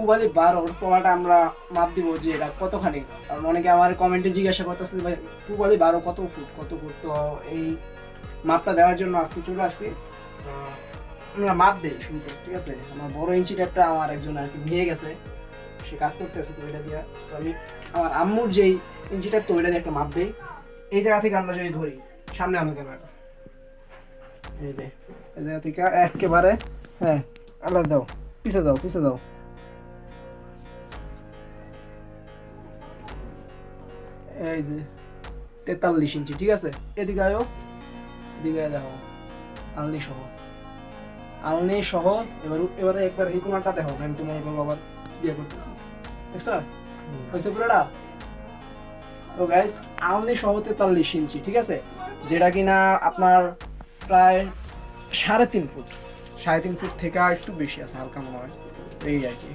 পুবালি বারোর তলাটা আমরা মাপ দিব যে এটা কতখানি। কারণ অনেকে আমার কমেন্টে জিজ্ঞাসা করতেছে ভাই পুবালি বারো কত ফুট? কত ফুট? তো এই মাপটা দেওয়ার জন্য আজকে চলে আসছি। আমরা মাপ দিই শুনতে ঠিক আছে? আমার বড় ইঞ্চি ট্যাপটা আমার একজন আর কি ভেঙে গেছে। সে কাজ করতেছে তো এটা দিয়ে। তো আমি আমার আম্মুর যেই ইঞ্চি ট্যাপ, তো ওইটা দিয়ে একটা মাপ দিই। এই জায়গা থেকে আমরা যদি ধরি, সামনে আনো ক্যামেরাটা। এই যে, এই জায়গা থেকে একেবারে হ্যাঁ আলাদা দাও, পিছে দাও পিছে দাও। এই যে তেতাল্লিশ ইঞ্চি ঠিক আছে? এদিকে আয়ো এদিকে দেখো আলনি সহ। আলনি সহ এবার এবারে একবার এই কোনাটা দেখো আমি তো মনে করব আবার ইয়ে করতেছি। দেখছ? হয়েছে পুরোটা? তো গাইস আলনি সহ তেতাল্লিশ ইঞ্চি ঠিক আছে? যেটা কিনা আপনার প্রায় সাড়ে তিন ফুট সাড়ে তিন ফুট থেকে একটু বেশি আছে হালকা মনে হয়। এই আর কি।